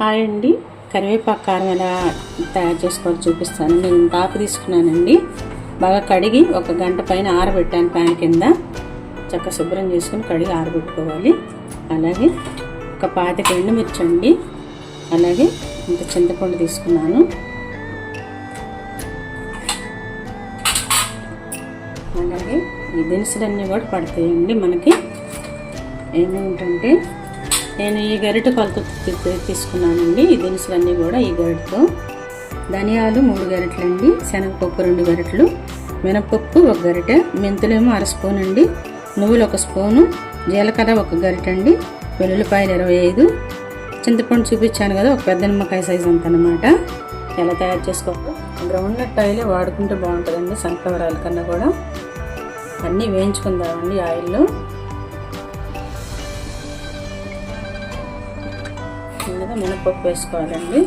Hi అండి. కరివేపాకు కారం ఎలా తయారు చేసుకోవాలో చూపిస్తాను. నేను ఇంత తీసుకున్నానండి. బాగా కడిగి ఒక గంట పైన ఆరబెట్టాను ప్యాన్ కింద. చక్క శుభ్రం చేసుకుని కడిగి ఆరబెట్టుకోవాలి. అలాగే ఒక పాతిక ఎండుమిర్చి అండి. అలాగే ఇంత చింతపండు తీసుకున్నాను. అలాగే ఈ దినుసులన్నీ కూడా పడతాయండి మనకి. ఏమేమిటంటే నేను ఈ గరిట కొలత తీసుకున్నానండి. ఈ దినుసులన్నీ కూడా ఈ గరిటతో. ధనియాలు మూడు గరిటలండి. శనగపప్పు రెండు గరిటలు. మినపప్పు ఒక గరిట. మెంతులేమో అర స్పూన్ అండి నువ్వులు ఒక స్పూను. జీలకర్ర ఒక గరిట అండి వెల్లుల్లిపాయలు ఇరవై ఐదు. చింతపండు చూపించాను కదా ఒక పెద్ద నిమ్మకాయ సైజ్ అంత అనమాట ఎలా తయారు చేసుకోవాలి? గ్రౌండ్ నట్ ఆయిలే వాడుకుంటే బాగుంటుందండి సన్ఫ్లవర్ ఆయిల్ కన్నా కూడా. అన్నీ వేయించుకుందామండి ఆయిల్లో. ముందుగా మినపప్పు వేసుకోవాలండి.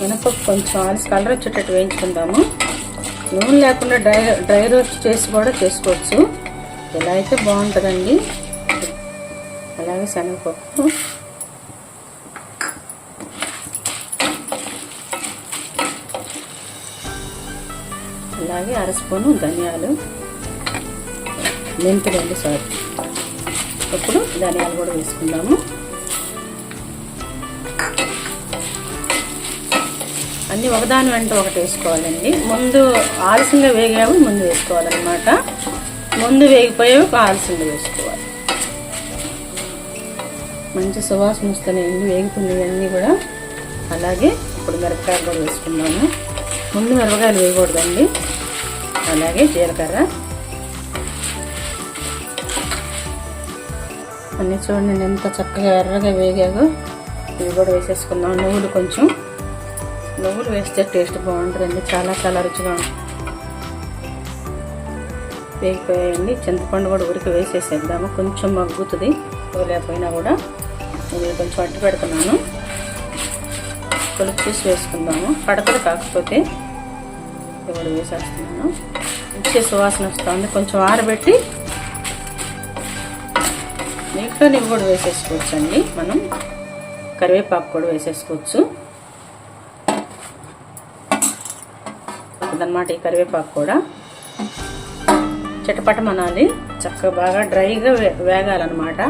మినపప్పు కొంచెం ఆల్స్ కలర్ వచ్చేటట్టు వేయించుకుందాము. నూనె లేకుండా డ్రై డ్రై రోస్ట్ చేసి కూడా చేసుకోవచ్చు. ఇలా అయితే బాగుంటుందండి. అలాగే శనగపప్పు. అలాగే అర స్పూను ధనియాలు. మెంతులండి సారీ. ఇప్పుడు ధనియాలు కూడా వేసుకుందాము. అన్నీ ఒకదాని వెంట ఒకటి వేసుకోవాలండి. ముందు ఆలస్యంగా వేగావు ముందు వేసుకోవాలన్నమాట. ముందు వేగిపోయావు ఆలస్యంగా వేసుకోవాలి. మంచి సువాసన వస్తున్నాయండి వేగుతున్నాయి అన్నీ కూడా. అలాగే ఇప్పుడు మిరపకాయలు కూడా వేసుకున్నాము. ముందు మిరపకాయలు వేయకూడదండి. అలాగే జీలకర్ర. అన్నీ చూడండి నేను ఎంత చక్కగా ఎర్రగా వేగాగో ఇవి కూడా వేసేసుకున్నాం నువ్వులు కొంచెం. నువ్వులు వేస్తే టేస్ట్ బాగుంటుందండి. చాలా చాలా రుచిగా ఉంటుంది. వేగిపోయాయండి. చింతపండు కూడా ఉరికి వేసేసేద్దాము. కొంచెం మగ్గుతుంది. లేకపోయినా కూడా నేను కొంచెం అట్టు పెడుతున్నాను. పులుపు చూసి వేసుకుందాము. పడతలు కాకపోతే ఇప్పుడు వేసేస్తున్నాను. మంచి సువాసన వస్తుంది. కొంచెం ఆరబెట్టి నీటిలో ఇవి కూడా వేసేసుకోవచ్చు అండి మనం. కరివేపాకు కూడా వేసేసుకోవచ్చు. అదనమాట ఈ కరివేపాకు కూడా. చిటపట మనాలి చక్కగా బాగా డ్రైగా వేగాలన్నమాట.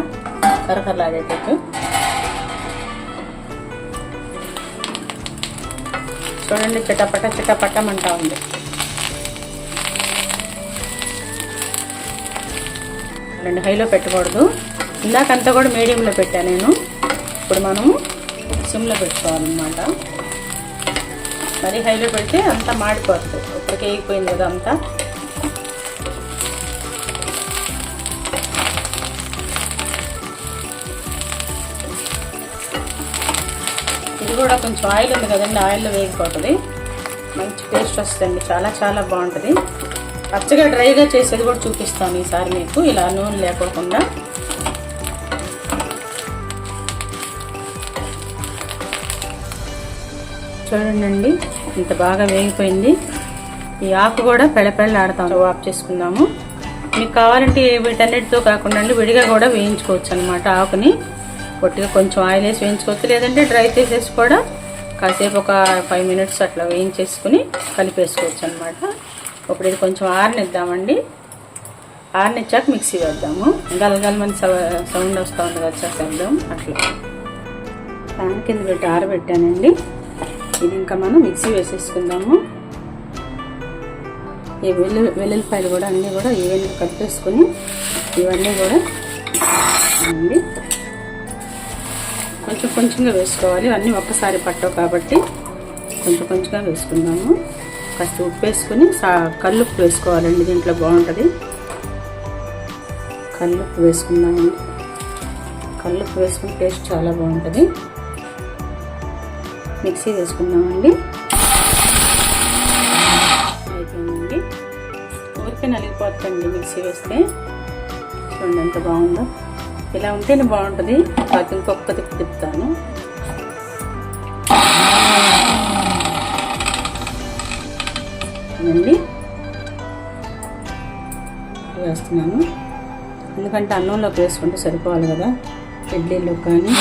కరకరలాడేటట్టు చూడండి చిటపట అంటా ఉంది. రెండు హైలో పెట్టకూడదు. ఇందాకంతా కూడా మీడియంలో పెట్టాను నేను. ఇప్పుడు మనము సిమ్లో పెట్టుకోవాలన్నమాట. మరి హైలో పెడితే అంతా మాడిపోతుంది. ఇప్పటికే వేగిపోయింది కదా అంతా. ఇది కూడా కొంచెం ఆయిల్ ఉంది కదండి ఆయిల్లో వేగిపోతుంది. మంచి టేస్ట్ వస్తుంది చాలా చాలా బాగుంటుంది. పచ్చగా డ్రైగా చేసేది కూడా చూపిస్తాను ఈసారి మీకు ఇలా నూనె లేకోకుండా. చూడండి ఇంత బాగా వేగిపోయింది. ఈ ఆకు కూడా పెళ్ళపెళ్ళాడతాం ఆఫ్ చేసుకుందాము. మీకు కావాలంటే వీటన్నిటితో కాకుండా అండి విడిగా కూడా వేయించుకోవచ్చు అనమాట ఆకుని. పొట్టిగా కొంచెం ఆయిల్ వేసి వేయించుకోవచ్చు. లేదంటే డ్రై చేసేసి కూడా కాసేపు ఒక ఫైవ్ మినిట్స్ అట్లా వేయించేసుకుని కలిపేసుకోవచ్చు అనమాట ఇప్పుడు ఇది కొంచెం ఆరనిద్దామండి. ఆరనిచ్చాక మిక్సీ వేద్దాము. గలగలమని సౌండ్ వస్తూ ఉంది కదా శబ్దం అట్లా. ప్యాన్ కింద పెట్టి ఆరబెట్టానండి. ఇది ఇంకా మనం మిక్సీ వేసేసుకుందాము. ఈ వెల్లు వెల్లుల్లిపాయలు కూడా అన్నీ కూడా ఇవన్నీ కలిపేసుకొని ఇవన్నీ కూడా అండి. కొంచెం కొంచెంగా వేసుకోవాలి. అన్నీ ఒక్కసారి పట్టవు కాబట్టి కొంచెం కొంచెంగా వేసుకుందాము. ఫస్ట్ ఉప్పు వేసుకొని సా కల్లుప్పు వేసుకోవాలండి దీంట్లో బాగుంటుంది. కల్లుప్పు వేసుకుందామండి కల్లుప్పు వేసుకుని టేస్ట్ చాలా బాగుంటుంది. మిక్సీ వేసుకుందామండి అయిపోయిందండి. ఊరికే నలిగిపోతుందండి మిక్సీ వేస్తే. చూడండి ఎంత బాగుందో. ఇలా ఉంటేనే బాగుంటుంది. కాకపోతే ఇంకొక తిప్పి తిప్పుతాను. అండి వేస్తున్నాను. ఎందుకంటే అన్నంలోకి వేసుకుంటే సరిపోవాలి కదా. ఇడ్లీలో కానీ.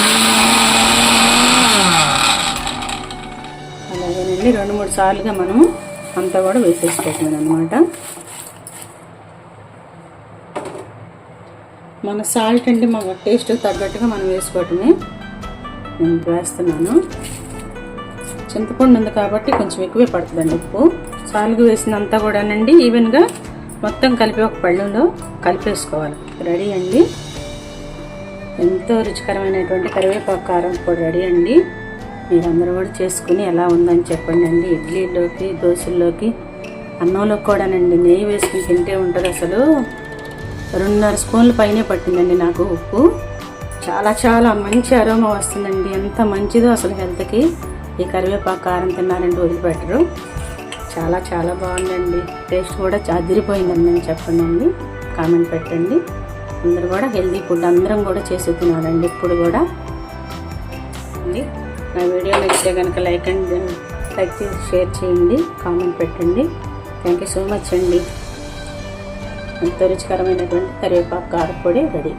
రెండు మూడు సార్లుగా మనము అంతా కూడా వేసేసుకోవటం అనమాట మన సాల్ట్ అంటే మన టేస్ట్ తగ్గట్టుగా మనం వేసుకోవటమే నేను వేస్తున్నాను చింతపండు ఉంది కాబట్టి కొంచెం ఎక్కువే పడుతుందండి ఉప్పు. సాలుగు వేసినంతా కూడానండి ఈవెన్గా మొత్తం కలిపి ఒక పళ్ళెంలో కలిపేసుకోవాలి. రెడీ అండి. ఎంతో రుచికరమైనటువంటి కరివేపాకు కారం కూడా రెడీ అండి. మీరందరూ కూడా చేసుకుని ఎలా ఉందని చెప్పండి అండి. ఇడ్లీలోకి దోశల్లోకి అన్నంలో కూడానండి. నెయ్యి వేసుకుని తింటే ఉంటుంది అసలు. రెండున్నర స్పూన్ల పైనే పట్టిందండి నాకు ఉప్పు. చాలా చాలా మంచి అరోమా వస్తుందండి. ఎంత మంచిదో అసలు హెల్త్కి. ఈ కరివేపాకు కారం తిన్నారంటే వదిలిపెట్టరు. చాలా చాలా బాగుందండి. టేస్ట్ కూడా అదిరిపోయిందండి నేను చెప్పండి అండి కామెంట్ పెట్టండి. అందరూ కూడా హెల్తీ ఫుడ్ అందరం కూడా చేసి తినాలండి ఇప్పుడు కూడా. అండి. నా వీడియో నచ్చితే కనుక లైక్ అండ్ లైక్ చేసి షేర్ చేయండి కామెంట్ పెట్టండి. థ్యాంక్ యూ సో మచ్ అండి. ఎంతో రుచికరమైనటువంటి కరివేపాకు కారపొడి రెడీ.